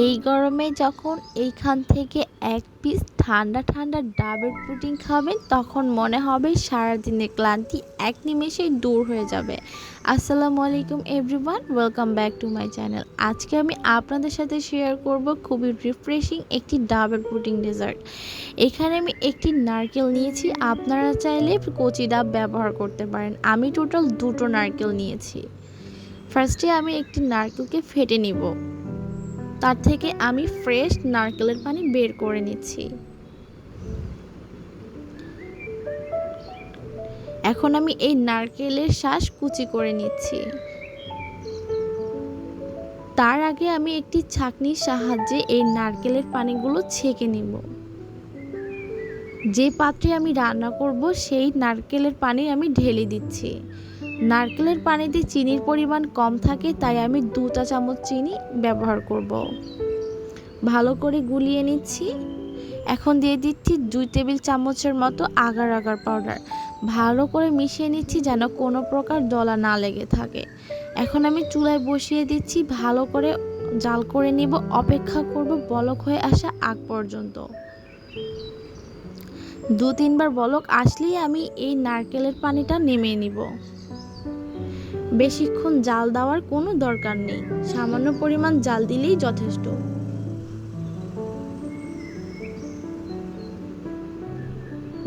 এই গরমে যখন এইখান থেকে এক পিস ঠান্ডা ঠান্ডা ডাবের পুডিং খাবেন, তখন মনে হবে সারাদিনের ক্লান্তি এক নিমেষেই দূর হয়ে যাবে। আসসালামু আলাইকুম everyone welcome back to my channel আজকে আমি আপনাদের সাথে শেয়ার করব খুবই রিফ্রেশিং একটি ডাবের পুডিং ডেজার্ট এখানে আমি একটি নারকেল নিয়েছি, আপনারা চাইলে কচি ডাব ব্যবহার করতে পারেন। আমি টোটাল দুটো নারকেল নিয়েছি। ফার্স্টে আমি একটি নারকেলকে ফেটে নিব। তার থেকে আমি ফ্রেশ নারকেলের পানি বের করে নিচ্ছি। এখন আমি এই নারকেলের শ্বাস কুচি করে নিচ্ছি। তার আগে আমি একটি ছাঁকনির সাহায্যে এই নারকেলের পানিগুলো ছেঁকে নিব। যে পাত্রে আমি রান্না করব, সেই নারকেলের পানি আমি ঢেলে দিচ্ছি। নারকেলের পানিতে চিনির পরিমাণ কম থাকে, তাই আমি দু চা চামচ চিনি ব্যবহার করব। ভালো করে গুলিয়ে নিচ্ছি। এখন দিয়ে দিচ্ছি দুই টেবিল চামচের মতো আগার আগার পাউডার। ভালো করে মিশিয়ে নিচ্ছি যেন কোনো প্রকার দলা না লেগে থাকে। এখন আমি চুলায় বসিয়ে দিচ্ছি, ভালো করে জাল করে নিব। অপেক্ষা করব বলক হয়ে আসা আগ পর্যন্ত। দু তিনবার বলক, আসলেই আমি এই নারকেলের পানিটা নেমে নিব। বেশিক্ষণ জাল দেওয়ার কোনো দরকার নেই। সামান্য পরিমাণ জাল দিলেই যথেষ্ট।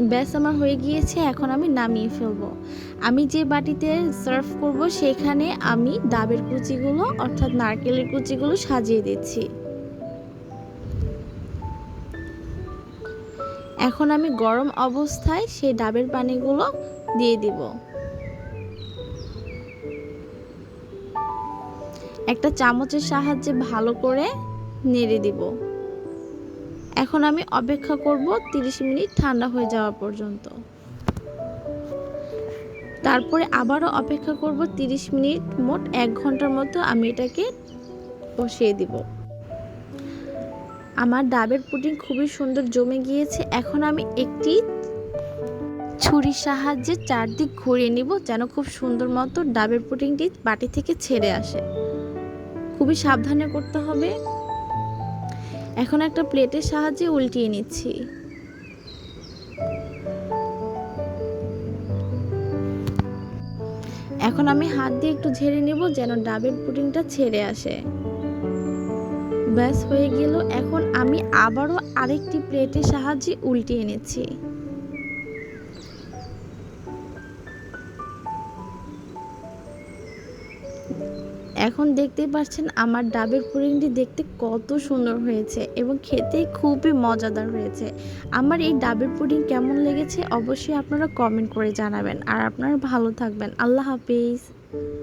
ব্যাস, আমার হয়ে গিয়েছে, এখন আমি নামিয়ে ফেলব। আমি যে বাটিতে সার্ভ করব, সেখানে আমি ডাবের কুচিগুলো, অর্থাৎ নারকেলের কুচিগুলো সাজিয়ে দিচ্ছি। এখন আমি গরম অবস্থায় সেই ডাবের পানিগুলো দিয়ে দিব। একটা চামচের সাহায্যে ভালো করে নেড়ে দিব। এখন আমি অপেক্ষা করব 30 মিনিট ঠান্ডা হয়ে যাওয়া পর্যন্ত। তারপরে আবারও অপেক্ষা করব 30 মিনিট, মোট এক ঘণ্টার মতো আমি এটাকে বসিয়ে দিব। আমার ডাবের পুডিং খুবই সুন্দর জমে গিয়েছে। এখন আমি একটি ছুরির সাহায্যে চারদিক ঘুরিয়ে নিব যেন খুব সুন্দর মতো ডাবের পুডিংটি বাটি থেকে ছেড়ে আসে। খুবই সাবধানে করতে হবে। এখন একটা প্লেটের সাহায্যে উল্টিয়ে নিচ্ছি। এখন আমি হাত দিয়ে একটু ঝেড়ে নেব যেন ডাবের পুডিংটা ছেড়ে আসে। ব্যাস হয়ে গেল। এখন আমি আবারও আরেকটি প্লেটের সাহায্যে উল্টিয়ে এনেছি। এখন দেখতেই পাচ্ছেন আমার ডাবের পুডিংটি দেখতে কত সুন্দর হয়েছে এবং খেতে খুবই মজাদার হয়েছে। আমার এই ডাবের পুডিং কেমন লেগেছে অবশ্যই আপনারা কমেন্ট করে জানাবেন। আর আপনারা ভালো থাকবেন। আল্লাহ হাফিজ।